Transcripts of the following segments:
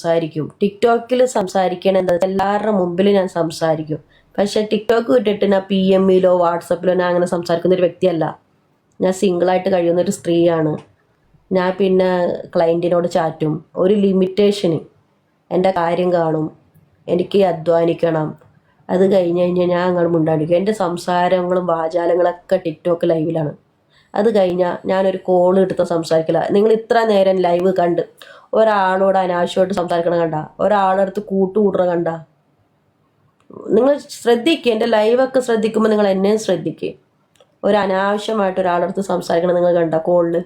സംസാരിക്കും. ടിക്ടോക്കിൽ സംസാരിക്കണം എന്താ എല്ലാവരുടെ മുമ്പിൽ ഞാൻ സംസാരിക്കും. പക്ഷെ ടിക്ടോക്ക് വിട്ടിട്ട് ഞാൻ പി എമ്മിലോ വാട്സപ്പിലോ ഞാൻ അങ്ങനെ സംസാരിക്കുന്ന ഒരു വ്യക്തിയല്ല. ഞാൻ സിംഗിളായിട്ട് കഴിയുന്ന ഒരു സ്ത്രീയാണ്. ഞാൻ പിന്നെ ക്ലയന്റിനോട് ചാറ്റും. ഒരു ലിമിറ്റേഷന് എന്റെ കാര്യം കാണും. എനിക്ക് അധ്വാനിക്കണം. അത് കഴിഞ്ഞ് കഴിഞ്ഞാൽ ഞാൻ അങ്ങോട്ട് മുണ്ടാടിക്കും എന്റെ സംസാരങ്ങളും വാചാലങ്ങളൊക്കെ ടിക്ടോക്ക് ലൈവിലാണ്. അത് കഴിഞ്ഞാൽ ഞാനൊരു കോൾ എടുത്ത് സംസാരിക്കില്ല നിങ്ങൾ ഇത്ര നേരം ലൈവ് കണ്ട് ഒരാളോട് അനാവശ്യമായിട്ട് സംസാരിക്കണം കണ്ട? ഒരാളടുത്ത് കൂട്ടുകൂടണം കണ്ട? നിങ്ങൾ ശ്രദ്ധിക്കുക എന്റെ ലൈവൊക്കെ ശ്രദ്ധിക്കുമ്പോൾ നിങ്ങൾ എന്നെയും ശ്രദ്ധിക്കുക ഒരു അനാവശ്യമായിട്ട് ഒരാളടുത്ത് സംസാരിക്കണം നിങ്ങൾ കണ്ട കോളിൽ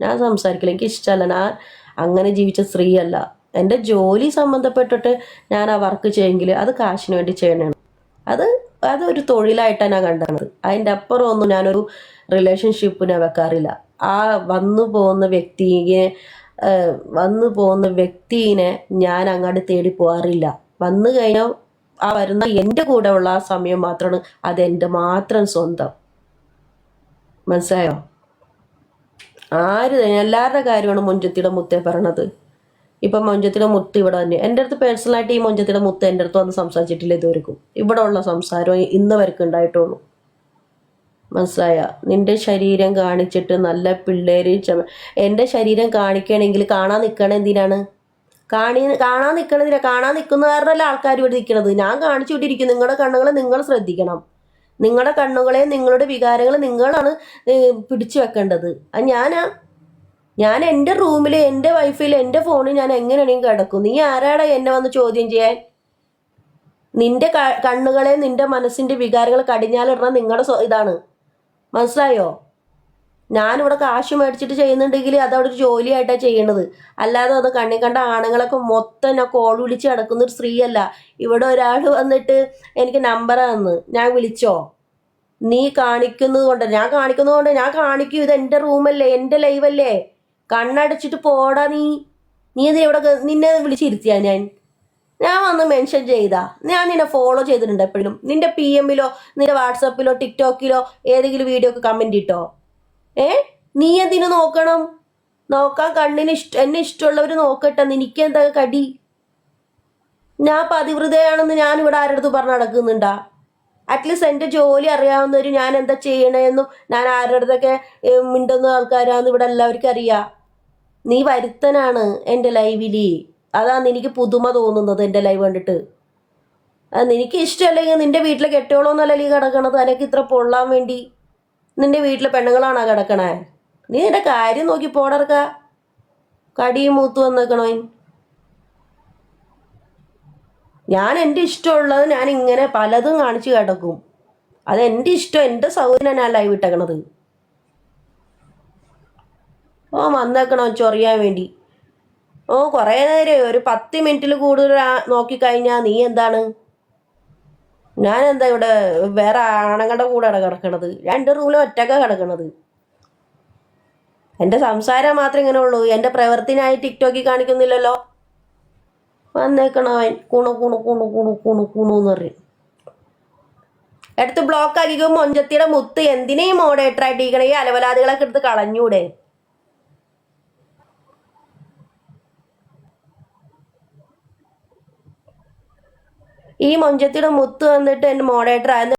ഞാൻ സംസാരിക്കില്ല എനിക്ക് ഇഷ്ടമല്ല. ഞാൻ അങ്ങനെ ജീവിച്ച സ്ത്രീയല്ല. എന്റെ ജോലി സംബന്ധപ്പെട്ടിട്ട് ഞാൻ ആ വർക്ക് ചെയ്യെങ്കിൽ അത് കാശിന് വേണ്ടി ചെയ്യണേ അത് അതൊരു തൊഴിലായിട്ടാണ് ഞാൻ കണ്ടത്. അതിന്റെ അപ്പുറം ഒന്നും ഞാനൊരു റിലേഷൻഷിപ്പിനെ വെക്കാറില്ല. ആ വന്നു പോകുന്ന വ്യക്തിയെ വന്നു പോകുന്ന വ്യക്തിനെ ഞാൻ അങ്ങോട്ട് തേടി പോകാറില്ല. വന്നു കഴിഞ്ഞാൽ ആ വരുന്ന എന്റെ കൂടെ ഉള്ള ആ സമയം മാത്രമാണ് അതെന്റെ മാത്രം സ്വന്തം. മനസ്സിലായോ? ആര് തന്നെ എല്ലാവരുടെ കാര്യമാണ് മൊഞ്ചത്തിയുടെ മുത്തേ പറയണത്. ഇപ്പം മൊഞ്ചത്തിയുടെ മുത്ത് ഇവിടെ തന്നെ. എന്റെ അടുത്ത് പേഴ്സണലായിട്ട് ഈ മൊഞ്ചത്തിയുടെ മുത്ത് എന്റെ അടുത്ത് വന്ന് സംസാരിച്ചിട്ടില്ല ഇതുവരെക്കും. ഇവിടെ ഉള്ള സംസാരം ഇന്ന് ഉണ്ടായിട്ടുള്ളൂ. മനസ്സിലായ? നിന്റെ ശരീരം കാണിച്ചിട്ട് നല്ല പിള്ളേര് ചമ എന്റെ ശരീരം കാണിക്കണമെങ്കിൽ കാണാൻ നിൽക്കണ എന്തിനാണ്? കാണി കാണാൻ നിൽക്കണതിനാ കാണാൻ നിൽക്കുന്ന കാരണമല്ല ആൾക്കാർ ഇവിടെ നിൽക്കണത് ഞാൻ കാണിച്ചു വിട്ടിരിക്കും നിങ്ങളുടെ കണ്ണുകളെ നിങ്ങൾ ശ്രദ്ധിക്കണം. നിങ്ങളുടെ കണ്ണുകളെ നിങ്ങളുടെ വികാരങ്ങൾ നിങ്ങളാണ് പിടിച്ചു വെക്കേണ്ടത്. അത് ഞാനാ ഞാൻ എന്റെ റൂമിൽ എന്റെ വൈഫിൽ എന്റെ ഫോണിൽ ഞാൻ എങ്ങനെയാണെങ്കിൽ കിടക്കും. നീ ആരാടാ എന്നെ വന്ന് ചോദ്യം ചെയ്യാൻ? നിന്റെ കണ്ണുകളെ നിന്റെ മനസ്സിന്റെ വികാരങ്ങൾ കടിഞ്ഞാലിടണം നിങ്ങളുടെ ഇതാണ്. മനസ്സിലായോ? ഞാനിവിടെ കാശ് മേടിച്ചിട്ട് ചെയ്യുന്നുണ്ടെങ്കിൽ അതവിടെ ഒരു ജോലിയായിട്ടാണ് ചെയ്യണത്. അല്ലാതെ അത് കണ്ണി കണ്ട ആണുങ്ങളൊക്കെ മൊത്തം ഞാൻ കോൾ വിളിച്ച് കിടക്കുന്ന ഒരു സ്ത്രീയല്ല. ഇവിടെ ഒരാൾ വന്നിട്ട് എനിക്ക് നമ്പർ തന്ന്. ഞാൻ വിളിച്ചോ? നീ കാണിക്കുന്നത് കൊണ്ട് ഞാൻ കാണിക്കുന്നത് കൊണ്ട് ഞാൻ കാണിക്കൂ. ഇത് എന്റെ റൂമല്ലേ എന്റെ ലൈവല്ലേ? കണ്ണടച്ചിട്ട് പോടാ നീ. നീ ഇത് ഇവിടെ നിന്നെ വിളിച്ചിരുത്തിയാ ഞാൻ? ഞാൻ വന്ന് മെൻഷൻ ചെയ്താ. ഞാൻ നിന്നെ ഫോളോ ചെയ്തിട്ടുണ്ട് എപ്പോഴും. നിന്റെ പി എമ്മിലോ നിന്റെ വാട്സപ്പിലോ ടിക്ടോക്കിലോ ഏതെങ്കിലും വീഡിയോ ഒക്കെ കമന്റ് ഇട്ടോ. ഏ? നീ എന്തിനു നോക്കണം? നോക്കാൻ കണ്ണിന് ഇഷ്ട എന്നെ ഇഷ്ടമുള്ളവർ നോക്കട്ടെ. നിനക്ക് എന്താ കടി? ഞാൻ പതിവൃതയാണെന്ന് ഞാൻ ഇവിടെ ആരുടെ പറഞ്ഞ് നടക്കുന്നുണ്ടാ? അറ്റ്ലീസ്റ്റ് എന്റെ ജോലി അറിയാവുന്നവർ ഞാൻ എന്താ ചെയ്യണേന്നും ഞാൻ ആരുടെ അടുത്തൊക്കെ മിണ്ടുന്ന ആൾക്കാരാന്ന് ഇവിടെ എല്ലാവർക്കും അറിയാം. നീ വരുത്തനാണ് എന്റെ ലൈവിൽ അതാണ് എനിക്ക് പുതുമ തോന്നുന്നത് എന്റെ ലൈവ് കണ്ടിട്ട്. അത് നിനക്ക് ഇഷ്ടമല്ലെങ്കിൽ നിന്റെ വീട്ടിൽ കെട്ടിയോളൊന്നല്ല നീ കിടക്കണത്. അനക്ക് ഇത്ര പൊള്ളാൻ വേണ്ടി നിന്റെ വീട്ടിലെ പെണ്ണുങ്ങളാണോ കിടക്കണേ? നീ നിന്റെ കാര്യം നോക്കി പോടർക്ക. കടിയും മൂത്ത് വന്നേക്കണോ ഞാൻ എന്റെ ഇഷ്ടമുള്ളത് ഞാൻ ഇങ്ങനെ പലതും കാണിച്ചു കിടക്കും. അത് എന്റെ ഇഷ്ടം എന്റെ സൗകര്യം ഞാൻ ലൈവ് ഇട്ടേക്കണത്. ഓ വന്നേക്കണോ ചൊറിയാൻ വേണ്ടി. ഓ കുറേ നേരം. ഒരു പത്ത് മിനിറ്റിൽ കൂടുതൽ നോക്കിക്കഴിഞ്ഞാൽ നീ എന്താണ്? ഞാൻ എന്താ ഇവിടെ വേറെ ആണുങ്ങളുടെ കൂടെയാണ് കിടക്കണത്. രണ്ട് റൂമിലും ഒറ്റക്ക കിടക്കണത്. എന്റെ സംസാരം മാത്രമേ ഇങ്ങനെ ഉള്ളൂ. എന്റെ പ്രവൃത്തിനായി ടിക്ടോക്കിൽ കാണിക്കുന്നില്ലല്ലോ. വന്നേക്കണവൻ കുണു കുണു കുണു കുണു കുണു കുണു എന്ന് പറയും. എടുത്ത് ബ്ലോക്ക് ആക്കിക്കും മൊഞ്ചത്തിയുടെ മുത്ത് എന്തിനേയും ഇരിക്കണേ ഈ അലവലാദികളൊക്കെ എടുത്ത് കളഞ്ഞൂടെ. ഈ മൊഞ്ചത്തിയുടെ മുത്ത് വന്നിട്ട് എന്റെ മോഡേറ്റർ ആയിരുന്നു